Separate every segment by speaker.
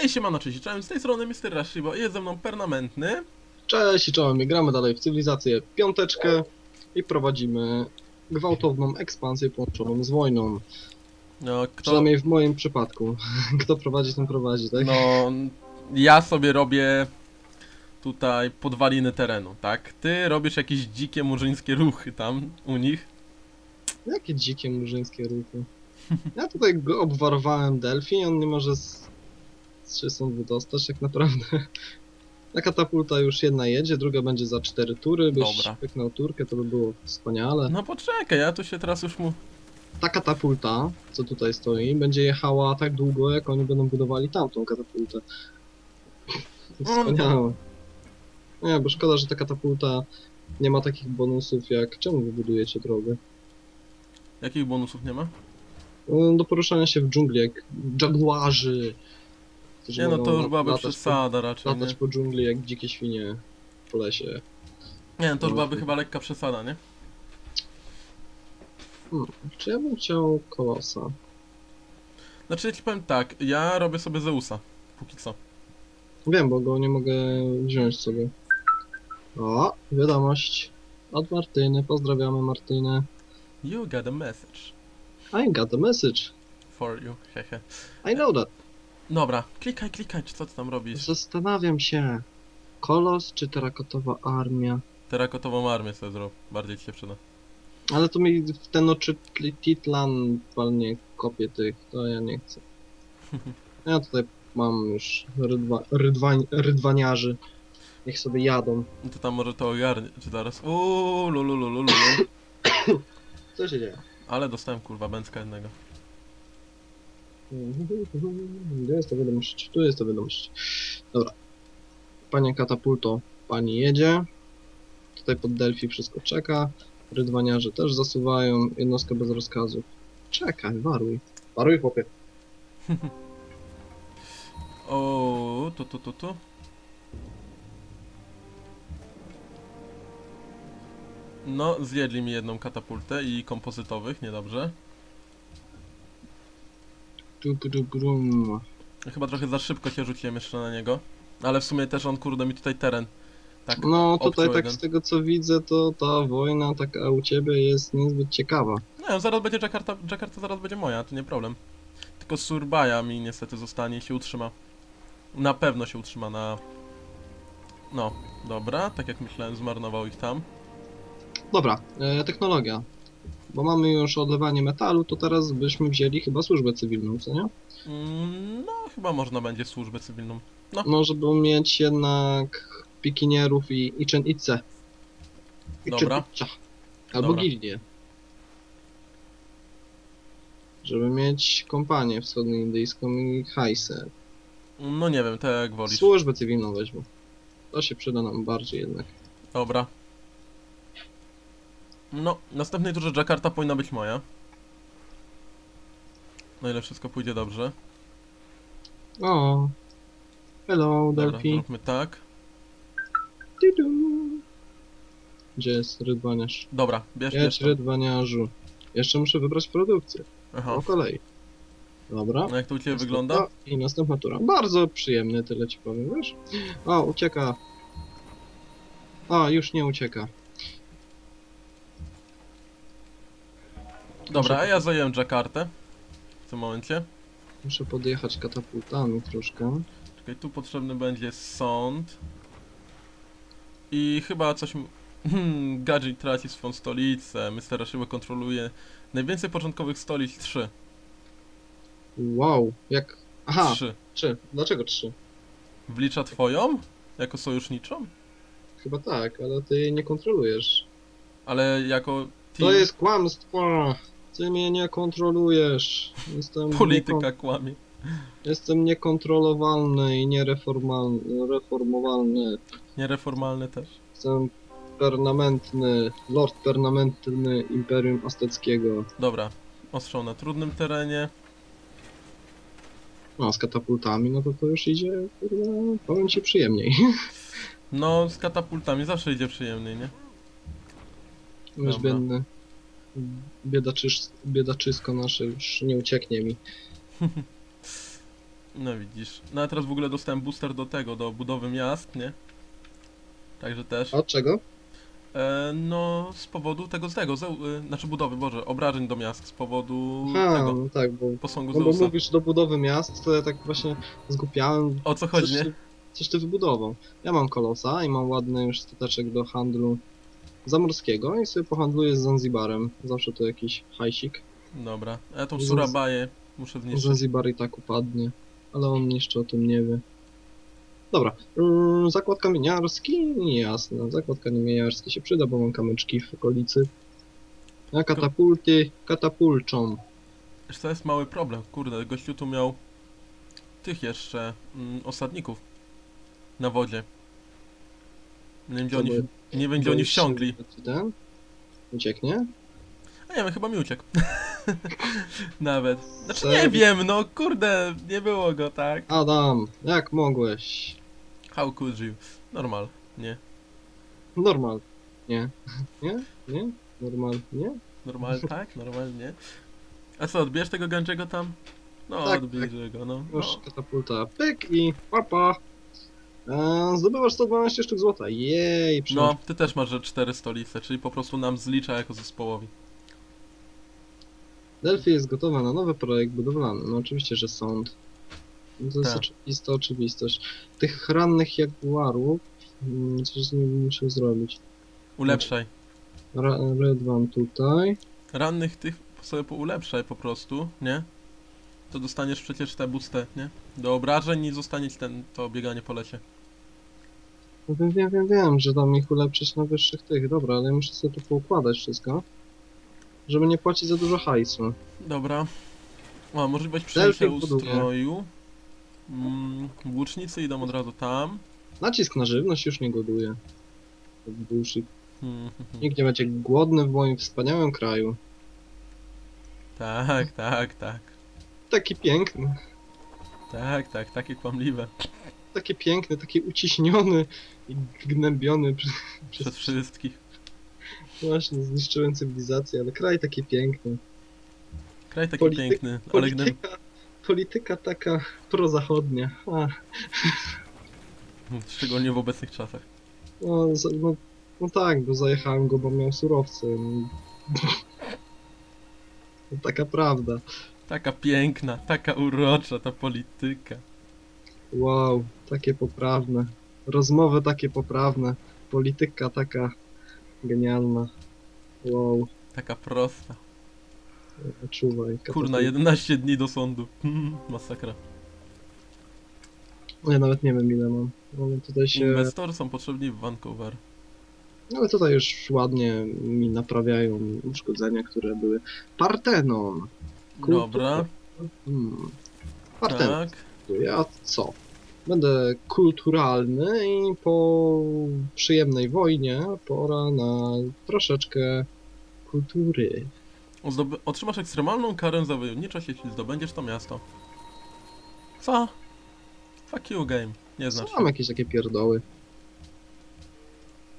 Speaker 1: Hej, siemano, cześć, cześć, z tej strony Mr. Rashibo jest ze mną permanentny.
Speaker 2: Cześć i czołem, gramy dalej w cywilizację piąteczkę i prowadzimy gwałtowną ekspansję połączoną z wojną.
Speaker 1: No, kto...
Speaker 2: Przynajmniej w moim przypadku. Kto prowadzi, ten prowadzi, tak?
Speaker 1: No, ja sobie robię tutaj podwaliny terenu, tak? Ty robisz jakieś dzikie murzyńskie ruchy tam u nich.
Speaker 2: Jakie dzikie murzyńskie ruchy. Ja tutaj go obwarowałem Delphi, on nie może z, z się stąd wydostać tak naprawdę. Ta katapulta już jedna jedzie, druga będzie za cztery tury, byś
Speaker 1: Dobra.
Speaker 2: pyknął turkę, to by było wspaniale.
Speaker 1: No poczekaj, ja tu się teraz już mu...
Speaker 2: Ta katapulta, co tutaj stoi, będzie jechała tak długo, jak oni będą budowali tamtą katapultę. To
Speaker 1: No,
Speaker 2: Wspaniałe. Nie, bo szkoda, że ta katapulta nie ma takich bonusów jak... Czemu wy budujecie drogę?
Speaker 1: Jakich bonusów nie ma?
Speaker 2: No, Do poruszania się w dżungli, jak jaguarzy. Którzy
Speaker 1: Nie no, to już
Speaker 2: la-
Speaker 1: byłaby
Speaker 2: latać po-
Speaker 1: przesada raczej, nie?
Speaker 2: Latać po dżungli jak dzikie świnie po lesie.
Speaker 1: Nie, no, to już byłaby chyba lekka przesada, nie?
Speaker 2: Czy ja bym chciał kolosa?
Speaker 1: Znaczy, ja ci powiem tak, ja robię sobie Zeusa, póki co.
Speaker 2: Wiem, bo go nie mogę wziąć sobie. O, wiadomość od Martyny. Pozdrawiamy Martynę.
Speaker 1: You got a message
Speaker 2: I got the message.
Speaker 1: for you, hehe.
Speaker 2: I know that.
Speaker 1: Dobra, klikaj, klikaj, czy co ty tam robisz?
Speaker 2: Zastanawiam się. Kolos czy terakotowa armia?
Speaker 1: Terakotową armię sobie zrób, bardziej ci się przyda.
Speaker 2: Ale to mi w ten oczy Titlan walnie kopie tych, to ja nie chcę. Ja tutaj mam już rydwa, rydwań, rydwaniarzy. Niech sobie jadą.
Speaker 1: No to tam może to ogarnie, czy zaraz... Uuu, lululululu.
Speaker 2: Co się dzieje?
Speaker 1: Ale dostałem kurwa bęcka jednego.
Speaker 2: Gdzie jest ta wiadomość? Tu jest ta wiadomość. Dobra. Panie katapulto, pani jedzie. Tutaj pod Delphi wszystko czeka. Rydwaniarze też zasuwają. Jednostka bez rozkazów. Czekaj, waruj. Waruj, chłopie.
Speaker 1: O, tu, tu, tu, tu. No, zjedli mi jedną katapultę i kompozytowych, niedobrze.
Speaker 2: Tu, tu, tu, brum.
Speaker 1: Chyba trochę za szybko się rzuciłem jeszcze na niego. Ale w sumie też on kurde mi tutaj teren. Tak,
Speaker 2: No tutaj tak
Speaker 1: jeden.
Speaker 2: z tego co widzę, to ta wojna taka u ciebie jest niezbyt ciekawa.
Speaker 1: Nie, zaraz będzie Jakarta, Jakarta zaraz będzie moja, to nie problem. Tylko Surbaja mi niestety zostanie i się utrzyma. Na pewno się utrzyma na... No, dobra, tak jak myślałem, zmarnował ich tam.
Speaker 2: Dobra, e, technologia. Bo mamy już odlewanie metalu, to teraz byśmy wzięli chyba służbę cywilną, co nie?
Speaker 1: Mm, no, chyba można będzie służbę cywilną.
Speaker 2: No, żeby mieć jednak pikinierów i Ichen Itze. Ichen
Speaker 1: Dobra.
Speaker 2: Albo
Speaker 1: Dobra.
Speaker 2: gildię. Żeby mieć kompanię wschodnioindyjską i hajsę.
Speaker 1: No nie wiem, tak jak wolisz.
Speaker 2: Służbę cywilną weźmy. To się przyda nam bardziej jednak.
Speaker 1: Dobra. No, następnej turze Jakarta powinna być moja. No ile wszystko pójdzie dobrze.
Speaker 2: O. Hello,
Speaker 1: Dobra,
Speaker 2: Delphi.
Speaker 1: zróbmy tak.
Speaker 2: Gdzie jest rydwaniarz?
Speaker 1: Dobra, bierz, bierz
Speaker 2: Jedź
Speaker 1: to.
Speaker 2: rydwaniarzu. Jeszcze muszę wybrać produkcję.
Speaker 1: Aha.
Speaker 2: Po kolei. Dobra.
Speaker 1: No jak to u Ciebie
Speaker 2: Następna-
Speaker 1: wygląda?
Speaker 2: I następna tura. Bardzo przyjemny, tyle ci powiem, wiesz? O, ucieka. O, już nie ucieka.
Speaker 1: Dobra, a ja zająłem Jakartę. W tym momencie.
Speaker 2: Muszę podjechać katapultami troszkę.
Speaker 1: Czekaj, tu potrzebny będzie sąd. I chyba coś... m- Hmm, Gadżet traci swą stolicę. Mr. Rashiwa kontroluje najwięcej początkowych stolic 3.
Speaker 2: Wow, jak... Aha,
Speaker 1: 3.
Speaker 2: trzy. Dlaczego trzy?
Speaker 1: Wlicza twoją? Jako sojuszniczą?
Speaker 2: Chyba tak, ale ty jej nie kontrolujesz.
Speaker 1: Ale jako
Speaker 2: To
Speaker 1: team
Speaker 2: jest kłamstwo! Ty mnie nie kontrolujesz. Jestem,
Speaker 1: polityka kłamie.
Speaker 2: jestem niekontrolowalny i niereformalny, reformowalny.
Speaker 1: Niereformalny też.
Speaker 2: Jestem permanentny, lord permanentny Imperium Azteckiego.
Speaker 1: Dobra. Ostrzał na trudnym terenie.
Speaker 2: No, z katapultami, no to to już idzie, powiem ci przyjemniej.
Speaker 1: No, z katapultami zawsze idzie przyjemniej, nie?
Speaker 2: Biedny, biedaczysz, biedaczysko nasze już nie ucieknie mi.
Speaker 1: No widzisz. No a teraz w ogóle dostałem booster do tego, do budowy miast, nie? Także też.
Speaker 2: A od czego?
Speaker 1: E, no, z powodu tego z tego, Zeu, y, znaczy budowy, boże, obrażeń do miast, z powodu
Speaker 2: Ha,
Speaker 1: tego,
Speaker 2: no tak, bo,
Speaker 1: posągu
Speaker 2: no bo
Speaker 1: Zeusa.
Speaker 2: mówisz do budowy miast, to ja tak właśnie zgupiałem.
Speaker 1: O co chodzi,
Speaker 2: coś,
Speaker 1: nie?
Speaker 2: ty, coś ty wybudował. Ja mam kolosa i mam ładny już stateczek do handlu zamorskiego i sobie pohandluję z Zanzibarem. Zawsze to jakiś hajsik.
Speaker 1: Dobra, ja tą Surabaję muszę zniszczyć.
Speaker 2: Zanzibar i tak upadnie, ale on jeszcze o tym nie wie. Dobra, mm, zakład kamieniarski, jasne, zakład kamieniarski się przyda, bo mam kamyczki w okolicy. A katapulty katapulczą.
Speaker 1: Wiesz, to jest mały problem, kurde, gościu tu miał tych jeszcze mm, osadników na wodzie. Nie wiem, gdzie oni,
Speaker 2: bo-
Speaker 1: nie gdzie oni
Speaker 2: ten Ucieknie?
Speaker 1: A nie wiem, chyba mi uciekł. Nawet. Znaczy nie wiem, no kurde, nie było go, tak?
Speaker 2: Adam, jak mogłeś?
Speaker 1: How could you? Normal, nie.
Speaker 2: Normal. Nie. Nie? Nie? Normal. Nie?
Speaker 1: Normal, tak? Normalnie. A co, odbierz tego ganczego tam? No,
Speaker 2: Tak,
Speaker 1: odbierze go, no.
Speaker 2: Już
Speaker 1: no.
Speaker 2: katapulta. Pyk i papa. Eee, zdobywasz 112 sztuk złota. Jej.
Speaker 1: No, ty też masz, że cztery stolice, czyli po prostu nam zlicza jako zespołowi.
Speaker 2: Delphi jest gotowa na nowy projekt budowlany. No oczywiście, że sąd. No to jest
Speaker 1: Tak.
Speaker 2: oczywista oczywistość. Tych rannych jaguarów mm, coś z nimi muszę zrobić.
Speaker 1: Ulepszaj.
Speaker 2: Ra red wam tutaj.
Speaker 1: Rannych tych sobie ulepszaj po prostu, nie? To dostaniesz przecież te boosty, nie? Do obrażeń i zostanie ci ten, to bieganie po lecie.
Speaker 2: No wiem, wiem, wiem, wiem, że tam ich ulepszyć na wyższych tych. Dobra, ale muszę sobie to poukładać wszystko. Żeby nie płacić za dużo hajsu.
Speaker 1: Dobra. O, możliwość
Speaker 2: Delfik
Speaker 1: przejścia
Speaker 2: buduje.
Speaker 1: ustroju. Mm, łucznicy idą od razu tam.
Speaker 2: Nacisk na żywność już nie goduje. Bullshit.
Speaker 1: Hmm, hmm, hmm.
Speaker 2: Nikt nie będzie głodny w moim wspaniałym kraju.
Speaker 1: Tak, tak, tak.
Speaker 2: Taki piękny,
Speaker 1: Tak, tak, takie kłamliwe.
Speaker 2: Taki piękny, taki uciśniony i gnębiony przez,
Speaker 1: Przez wszystkich.
Speaker 2: właśnie zniszczyłem cywilizację, ale kraj taki piękny.
Speaker 1: Kraj taki
Speaker 2: Polityk-
Speaker 1: piękny, ale.
Speaker 2: Polityka, polityka taka prozachodnia. A,
Speaker 1: Szczególnie w obecnych czasach.
Speaker 2: no, za- no, no tak, bo zajechałem go, bo miał surowce. No. No, taka prawda.
Speaker 1: Taka piękna, taka urocza ta polityka.
Speaker 2: Wow, takie poprawne. Rozmowy takie poprawne. Polityka taka genialna. Wow,
Speaker 1: Taka prosta.
Speaker 2: czuwaj.
Speaker 1: Kurna, 11 dni do sądu. Hmm, masakra.
Speaker 2: Ja nawet nie wiem ile mam. Ale tutaj się.
Speaker 1: Inwestorzy są potrzebni w Vancouver.
Speaker 2: Ale tutaj już ładnie mi naprawiają uszkodzenia, które były. Partenon. Kultura.
Speaker 1: Dobra,
Speaker 2: Hmm. Partenon.
Speaker 1: tak.
Speaker 2: Ja co? Będę kulturalny i po przyjemnej wojnie pora na troszeczkę kultury.
Speaker 1: Ozdoby- otrzymasz ekstremalną karę za wojowniczość, jeśli zdobędziesz to miasto. Co? Fuck you game. Nie znasz.
Speaker 2: Mam jakieś takie pierdoły?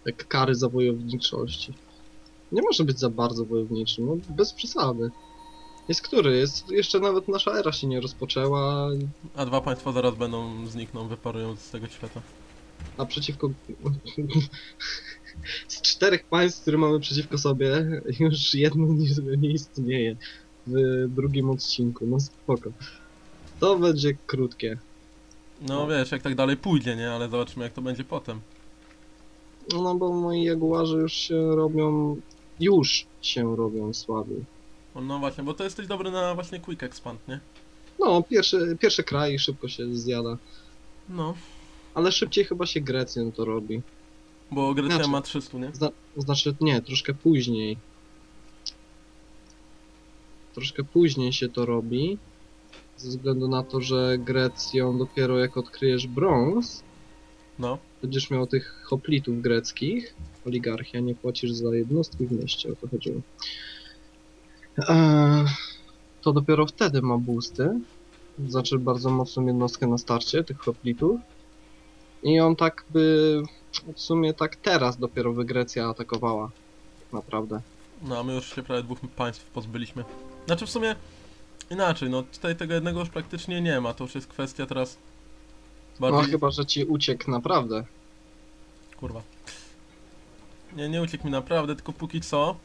Speaker 2: Jak kary za wojowniczości. Nie może być za bardzo wojowniczym, no bez przesady. Jest który? Jest jeszcze nawet nasza era się nie rozpoczęła,
Speaker 1: A dwa państwa zaraz będą, znikną, wyparują z tego świata.
Speaker 2: a przeciwko... Z czterech państw, które mamy przeciwko sobie, już jedno nie, nie istnieje w drugim odcinku, no spoko. To będzie krótkie.
Speaker 1: No wiesz, jak tak dalej pójdzie, nie? Ale zobaczymy jak to będzie potem.
Speaker 2: No bo moi jaguarze już się robią... Już się robią słabi.
Speaker 1: No właśnie, bo to jesteś dobry na właśnie quick expand, nie?
Speaker 2: No, pierwszy, pierwszy kraj szybko się zjada.
Speaker 1: No,
Speaker 2: Ale szybciej chyba się Grecją to robi.
Speaker 1: bo Grecja
Speaker 2: Znaczy-
Speaker 1: ma 300, nie?
Speaker 2: Zna, znaczy, nie, troszkę później. Troszkę później się to robi. Ze względu na to, że Grecją dopiero jak odkryjesz brąz,
Speaker 1: No.
Speaker 2: będziesz miał tych hoplitów greckich. Oligarchia, nie płacisz za jednostki w mieście, o to chodziło. Eee, to dopiero wtedy ma boosty. Znaczy bardzo mocną jednostkę na starcie tych hoplitów. I on tak by w sumie tak teraz dopiero by Grecja atakowała. Tak Naprawdę.
Speaker 1: No, a my już się prawie dwóch państw pozbyliśmy. Znaczy w sumie Inaczej, no tutaj tego jednego już praktycznie nie ma, to już jest kwestia teraz...
Speaker 2: No
Speaker 1: Bardziej...
Speaker 2: chyba, że ci uciekł naprawdę.
Speaker 1: Kurwa. Nie, nie uciekł mi naprawdę, tylko póki co...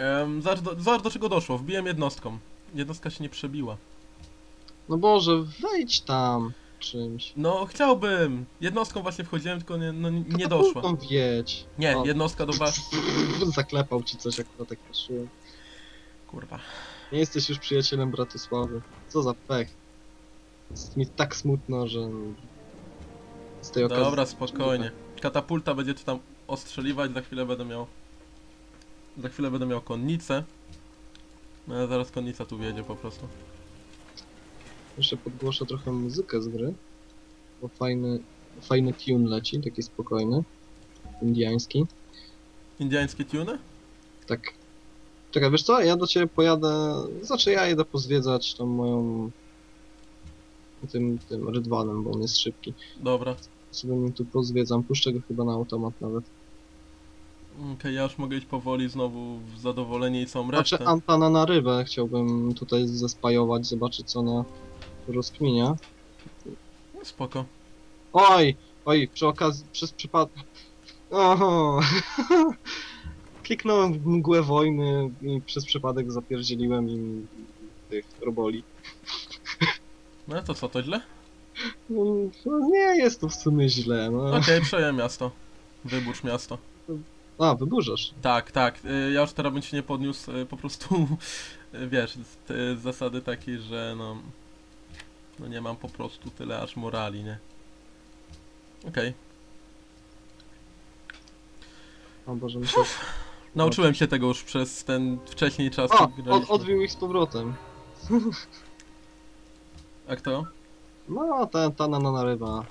Speaker 1: Um, zobacz, do, zobacz do czego doszło, wbiłem jednostką. Jednostka się nie przebiła.
Speaker 2: No Boże, wejdź tam czymś.
Speaker 1: No, chciałbym! Jednostką właśnie wchodziłem, tylko nie, no, nie nie doszła.
Speaker 2: Katapultą wiedź.
Speaker 1: Nie,
Speaker 2: O.
Speaker 1: jednostka do was...
Speaker 2: Zaklepał ci coś, akurat tak patrzyłem.
Speaker 1: Kurwa.
Speaker 2: Nie jesteś już przyjacielem Bratysławy. Co za pech. Jest mi tak smutno, że... Z tej okazji...
Speaker 1: Dobra, spokojnie. Katapulta będzie tu tam ostrzeliwać, za chwilę będę miał... Za chwilę będę miał konnicę. No, zaraz konnica tu wjedzie po prostu.
Speaker 2: Jeszcze podgłoszę trochę muzykę z gry. Bo fajny, fajny tune leci, taki spokojny. Indiański.
Speaker 1: Indiańskie tuny?
Speaker 2: Tak. Czekaj, wiesz co? Ja do ciebie pojadę. Znaczy ja jedę pozwiedzać tą moją. tym tym rydwanem, bo on jest szybki.
Speaker 1: Dobra.
Speaker 2: Sobie nim tu pozwiedzam. Puszczę go chyba na automat nawet.
Speaker 1: Okej, ja już mogę iść powoli znowu w zadowolenie i całą
Speaker 2: Znaczy
Speaker 1: resztę.
Speaker 2: Antana na rybę chciałbym tutaj zespajować, zobaczyć co ona rozkminia.
Speaker 1: No, Spoko.
Speaker 2: Oj! Oj, przy okazji, przez przypadek. Oho! Kliknąłem w mgłę wojny i przez przypadek zapierdzieliłem im tych roboli.
Speaker 1: No to co, to źle?
Speaker 2: No, no nie jest to w sumie źle, no.
Speaker 1: Okej, przeję miasto. Wyburz miasto.
Speaker 2: A, wyburzasz.
Speaker 1: Tak, tak. y, Ja już teraz bym się nie podniósł, y, po prostu, y, wiesz, z, y, z zasady takiej, że no, no nie mam po prostu tyle aż morali, nie? Okej.
Speaker 2: O Boże, się...
Speaker 1: Nauczyłem się tego już przez ten wcześniej czas.
Speaker 2: O!
Speaker 1: graliśmy.
Speaker 2: Od, odbił ich z powrotem.
Speaker 1: A kto?
Speaker 2: No, ta, ta na na na ryba.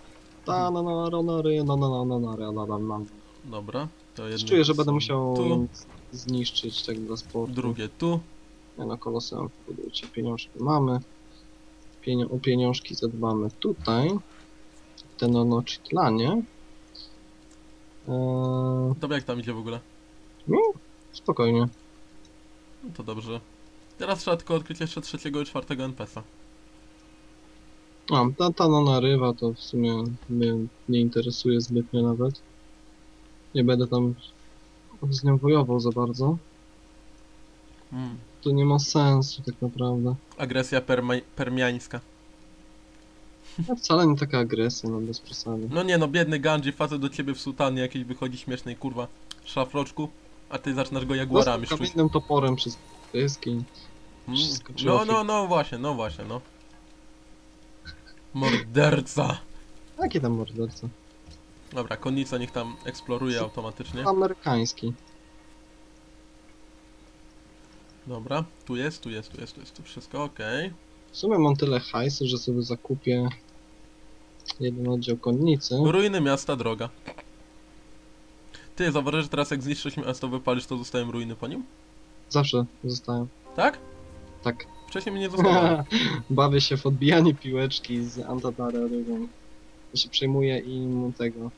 Speaker 2: Ta na na na na ry, na na na na na ry, na na na.
Speaker 1: Dobra, to.
Speaker 2: Czuję, że będę musiał
Speaker 1: Tu,
Speaker 2: zniszczyć tak dla sportu.
Speaker 1: drugie tu.
Speaker 2: Nie no, koloseum budujcie, pieniążki mamy. Pienio o pieniążki zadbamy tutaj. Tenochtitanie. Eee,
Speaker 1: Tobie jak tam idzie w ogóle?
Speaker 2: spokojnie.
Speaker 1: No to dobrze. Teraz trzeba tylko odkryć jeszcze trzeciego i czwartego NPC-a.
Speaker 2: A, ta, ta no narywa to w sumie mnie nie interesuje zbytnio nawet. Nie będę tam z nią wojował za bardzo.
Speaker 1: Mm.
Speaker 2: To nie ma sensu tak naprawdę.
Speaker 1: Agresja perma- permiańska.
Speaker 2: A wcale nie taka agresja, no bez przesady.
Speaker 1: No nie no, biedny Ganji, facet do ciebie w sultanie jakiś wychodzi śmiesznej kurwa szlafroczku, a ty zaczynasz go jaguarami
Speaker 2: Dostał
Speaker 1: szczuć.
Speaker 2: kamiennym toporem przez pyski.
Speaker 1: Mm.
Speaker 2: wszystko
Speaker 1: No, no, no właśnie, no właśnie, no. Morderca.
Speaker 2: Jaki tam morderca?
Speaker 1: Dobra, konnica niech tam eksploruje automatycznie.
Speaker 2: Amerykański.
Speaker 1: Dobra, tu jest, tu jest, tu jest, tu jest, tu wszystko okej.
Speaker 2: W sumie mam tyle hajsu, że sobie zakupię jeden oddział konnicy.
Speaker 1: Ruiny miasta, droga. Ty, zauważysz, że teraz jak zniszczysz miasto, wypalisz, to zostają ruiny po nim?
Speaker 2: Zawsze zostałem.
Speaker 1: Tak?
Speaker 2: Tak.
Speaker 1: Wcześniej mnie nie zostało.
Speaker 2: Bawię się w odbijanie piłeczki z antatarerową. Ja się przejmuję im tego.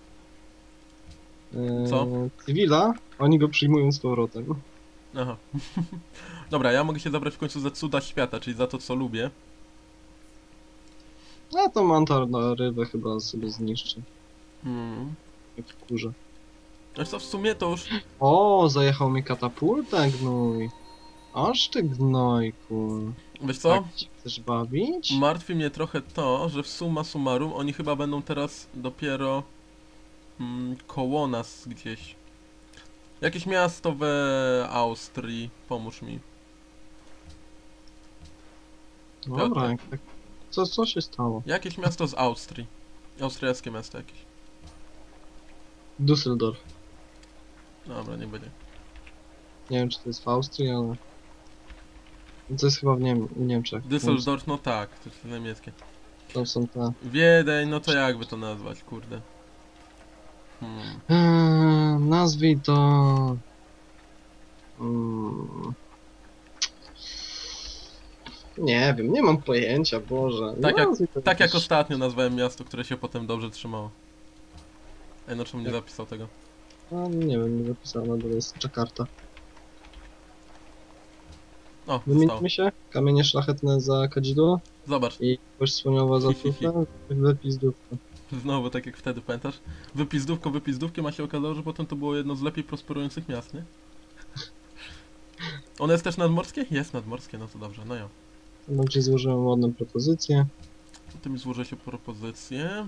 Speaker 1: Co?
Speaker 2: Cywila, oni go przyjmują z powrotem.
Speaker 1: Aha. Dobra, ja mogę się zabrać w końcu za cuda świata, czyli za to, co lubię.
Speaker 2: A to mantar na rybę chyba sobie zniszczy.
Speaker 1: Hmm.
Speaker 2: Jak w kurze.
Speaker 1: Wiesz co, w sumie to już...
Speaker 2: O, zajechał mi katapultę, gnój. Aż ty gnojku.
Speaker 1: Wiesz co?
Speaker 2: Tak ci chcesz bawić?
Speaker 1: Martwi mnie trochę to, że w summa summarum oni chyba będą teraz dopiero mm, koło nas gdzieś. Jakieś miasto w Austrii, pomóż mi.
Speaker 2: Dobra, jak tak. Co, co się stało?
Speaker 1: Jakieś miasto z Austrii. Austriackie miasto jakieś.
Speaker 2: Düsseldorf.
Speaker 1: Dobra, nie będzie.
Speaker 2: Nie wiem, czy to jest w Austrii, ale... To jest chyba w, Niem w Niemczech.
Speaker 1: Düsseldorf, no tak, to jest niemieckie.
Speaker 2: Tam są te...
Speaker 1: Wiedeń, no to jakby to nazwać, kurde. Hmm.
Speaker 2: Eee, nazwij to... Mm. Nie wiem, nie mam pojęcia, Boże.
Speaker 1: Tak jak-
Speaker 2: Nazwij to
Speaker 1: Tak jak ostatnio nazwałem miasto, które się potem dobrze trzymało. Ej, no czemu nie zapisał tego?
Speaker 2: Nie wiem, nie zapisałem, na dole jest Jakarta.
Speaker 1: O, zostało.
Speaker 2: Wymienimy się? Kamienie szlachetne za kadzidło
Speaker 1: Zobacz,
Speaker 2: i kość słoniowa za trufę, wypizdówkę.
Speaker 1: znowu tak jak wtedy, pamiętasz? Wypizdówko, wypizdówkiem, a się okazało, że potem to było jedno z lepiej prosperujących miast, nie? One jest też nadmorskie? Jest nadmorskie, no to dobrze, no ja.
Speaker 2: Tam ci złożyłem ładną propozycję.
Speaker 1: Ty mi złożę się propozycję.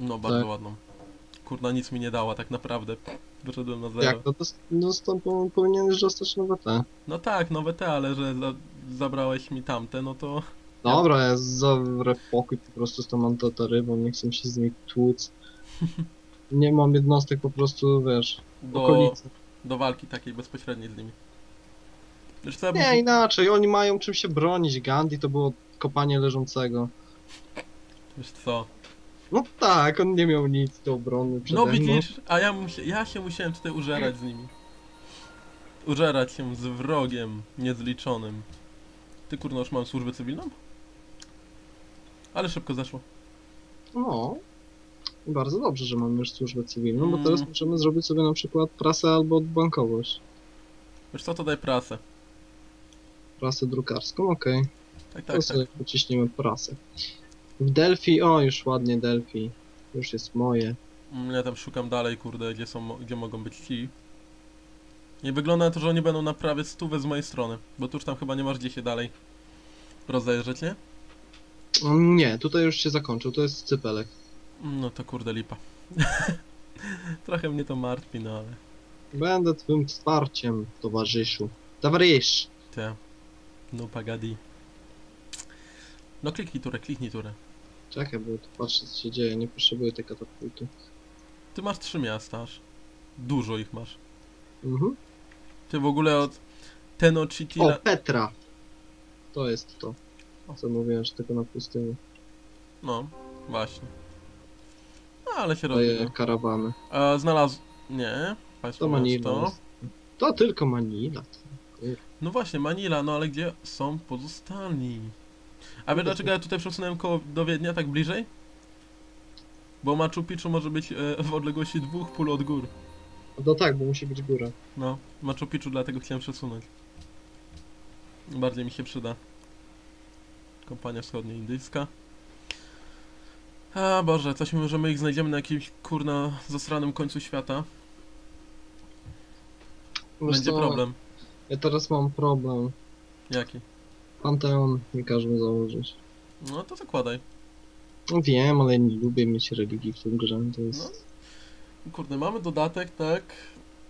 Speaker 1: No, bardzo
Speaker 2: Tak.
Speaker 1: ładną. Kurna, nic mi nie dała tak naprawdę. Wyszedłem na zero.
Speaker 2: Jak to dost- dostał, po- powinieneś dostać nowe te.
Speaker 1: No tak, nowe te, ale że za zabrałeś mi tamte, no to...
Speaker 2: Dobra, ja zawrę pokój po prostu z tą antotarybą, nie chcę się z nimi tłuc. Nie mam jednostek po prostu, wiesz,
Speaker 1: Do,
Speaker 2: okolicy.
Speaker 1: do walki takiej bezpośredniej z nimi. Bym-
Speaker 2: Nie, inaczej, oni mają czym się bronić. Gandhi to było kopanie leżącego.
Speaker 1: Wiesz co?
Speaker 2: No tak, on nie miał nic do obrony przede
Speaker 1: No
Speaker 2: mną.
Speaker 1: widzisz, a ja, musia, ja się musiałem tutaj użerać z nimi. Użerać się z wrogiem niezliczonym. Ty kurno, już mam służbę cywilną? Ale szybko zeszło.
Speaker 2: No. Bardzo dobrze, że mamy już służbę cywilną, bo
Speaker 1: Mm.
Speaker 2: teraz możemy zrobić sobie na przykład prasę albo bankowość.
Speaker 1: Wiesz co, to daj prasę.
Speaker 2: Prasę drukarską, okej.
Speaker 1: Tak,
Speaker 2: to
Speaker 1: tak,
Speaker 2: sobie
Speaker 1: tak.
Speaker 2: pociśniemy prasę. W Delphi, o już ładnie Delphi. Już jest moje.
Speaker 1: Mm, Ja tam szukam dalej, kurde, gdzie są, gdzie mogą być ci. Nie wygląda na to, że oni będą na prawie stówę z mojej strony, bo tu już tam chyba nie masz gdzie się dalej rozejrzeć, nie?
Speaker 2: Mm, Nie, tutaj już się zakończył, to jest cypelek.
Speaker 1: No to kurde lipa. Trochę mnie to martwi, no ale...
Speaker 2: Będę twym wsparciem, towarzyszu. Towarzysz!
Speaker 1: Te... No pagadi. No kliknij turę, kliknij turę.
Speaker 2: Czekaj, bo tu patrzę co się dzieje, nie potrzebuję tej katapulty.
Speaker 1: Ty masz trzy miasta aż. Dużo ich masz.
Speaker 2: Mhm.
Speaker 1: Ty w ogóle od
Speaker 2: O,
Speaker 1: Tenochtitlan...
Speaker 2: Petra! To jest to, co mówiłem, że tylko na pustyni.
Speaker 1: No, właśnie. No, ale się
Speaker 2: Daje
Speaker 1: rozwija.
Speaker 2: karawany.
Speaker 1: A znalazł... Nie, państwo
Speaker 2: To Manila jest. To tylko Manila.
Speaker 1: No właśnie, Manila, no ale gdzie są pozostali? A wiesz dlaczego ja tutaj przesunąłem koło do Wiednia tak bliżej? Bo Machu Picchu może być e, w odległości dwóch pól od gór.
Speaker 2: No tak, bo musi być góra.
Speaker 1: No, Machu Picchu dlatego chciałem przesunąć. Bardziej mi się przyda. Kompania wschodnioindyjska. A Boże, coś mi, że my ich znajdziemy na jakimś kurna zasranym końcu świata.
Speaker 2: Wiesz
Speaker 1: Będzie
Speaker 2: co,
Speaker 1: problem.
Speaker 2: Ja teraz mam problem.
Speaker 1: Jaki?
Speaker 2: Panteon nie każe mi założyć.
Speaker 1: No to zakładaj.
Speaker 2: No wiem, ale nie lubię mieć religii w tym grze, to jest...
Speaker 1: Kurde, mamy dodatek, tak?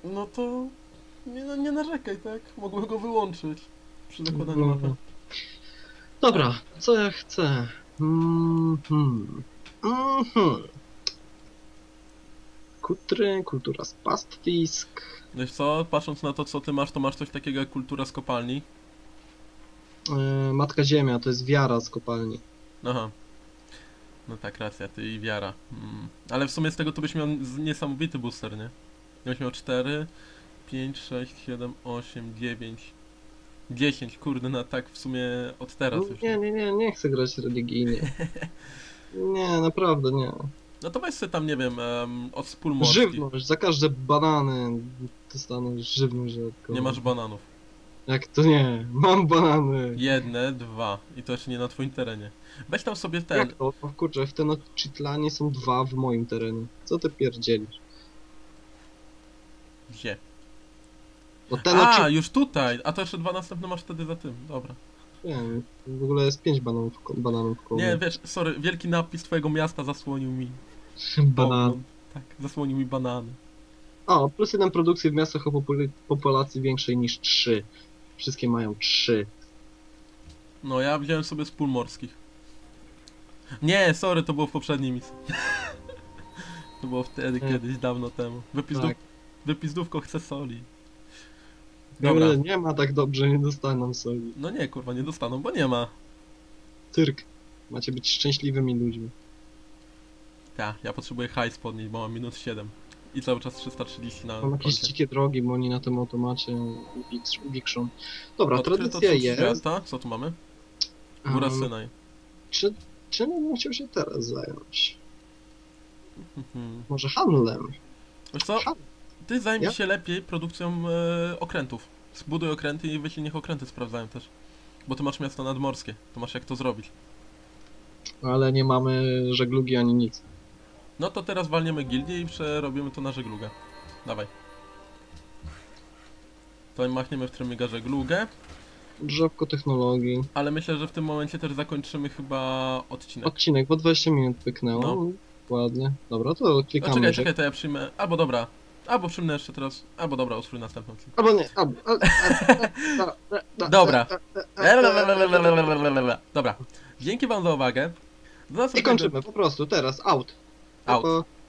Speaker 1: No to nie, no, nie narzekaj, tak? Mogłem go wyłączyć przy zakładaniu
Speaker 2: Mhm.
Speaker 1: mapy.
Speaker 2: Dobra, co ja chcę? Mhm. Mhm. Kutry, kultura z pastwisk.
Speaker 1: Wiesz co, patrząc na to, co ty masz, to masz coś takiego jak kultura z kopalni.
Speaker 2: E, Matka Ziemia, to jest wiara z kopalni.
Speaker 1: Aha. No tak, racja, ty i wiara. Mm. Ale w sumie z tego to byś miał z- niesamowity booster, nie? Byś miał 4, 5, 6, 7, 8, 9, 10, kurde, na tak w sumie od teraz już.
Speaker 2: No Nie, nie, nie, nie chcę grać religijnie. Nie, naprawdę nie.
Speaker 1: No to weź sobie tam, nie wiem, um, od spól morskich.
Speaker 2: Żywność, za każde banany dostanę żywność.
Speaker 1: Nie masz bananów.
Speaker 2: Jak to nie? Mam banany.
Speaker 1: Jedne, dwa. I to jeszcze nie na twoim terenie. Weź tam sobie ten.
Speaker 2: Jak to? O kurczę, w Tenochtitlanie są dwa w moim terenie. Co ty pierdzielisz?
Speaker 1: Gdzie?
Speaker 2: No
Speaker 1: A, już tutaj! A to jeszcze dwa następne masz wtedy za tym. Dobra.
Speaker 2: Nie, w ogóle jest pięć bananów, ko- bananów koło
Speaker 1: Nie, wiesz, sorry, wielki napis twojego miasta zasłonił mi.
Speaker 2: Banan.
Speaker 1: Tak, zasłonił mi banany.
Speaker 2: O, plus jeden produkcji w miastach o popul- populacji większej niż trzy. Wszystkie mają trzy.
Speaker 1: No, ja wziąłem sobie z pól morskich. Nie, sorry, to było w poprzedniej misji. to było wtedy,
Speaker 2: E.
Speaker 1: kiedyś, dawno temu. Wypizdów...
Speaker 2: Tak.
Speaker 1: Wypizdówko chce soli. Dobra.
Speaker 2: Dobra. Nie ma tak dobrze, nie dostaną soli.
Speaker 1: No nie, kurwa, nie dostaną, bo nie ma.
Speaker 2: Cyrk. Macie być szczęśliwymi ludźmi.
Speaker 1: Ja, ja potrzebuję hajs podnieść, bo mam minut 7. I cały czas 330 na
Speaker 2: Mam jakieś
Speaker 1: koncie.
Speaker 2: dzikie drogi, bo oni na tym automacie wik- wikszą. Dobra,
Speaker 1: Odkryto
Speaker 2: tradycja jest.
Speaker 1: Co tu mamy? Góra
Speaker 2: Um,
Speaker 1: Synaj.
Speaker 2: czy, czym bym chciał się teraz zająć?
Speaker 1: Mhm.
Speaker 2: Może handlem?
Speaker 1: Wiesz co? Ty zajmij
Speaker 2: Ja?
Speaker 1: się lepiej produkcją e, okrętów. Zbuduj okręty i wyślij niech okręty sprawdzają też. Bo ty masz miasto nadmorskie, to masz jak to zrobić.
Speaker 2: Ale nie mamy żeglugi ani nic.
Speaker 1: No to teraz walniemy gildię i przerobimy to na żeglugę. Dawaj. To machniemy w Trymiga żeglugę,
Speaker 2: Drzewko technologii.
Speaker 1: ale myślę, że w tym momencie też zakończymy chyba odcinek.
Speaker 2: Odcinek, bo 20 minut pyknęło.
Speaker 1: No.
Speaker 2: Ładnie. Dobra, to
Speaker 1: No,
Speaker 2: klikamy.
Speaker 1: czekaj, czekaj, to ja przyjmę. Albo dobra. Albo przyjmę jeszcze teraz. Albo dobra, usłuj następną.
Speaker 2: Albo nie, albo...
Speaker 1: Dobra. Dobra. Dzięki wam za uwagę.
Speaker 2: I kończymy, po prostu, teraz, out.
Speaker 1: Out.
Speaker 2: Pa, pa.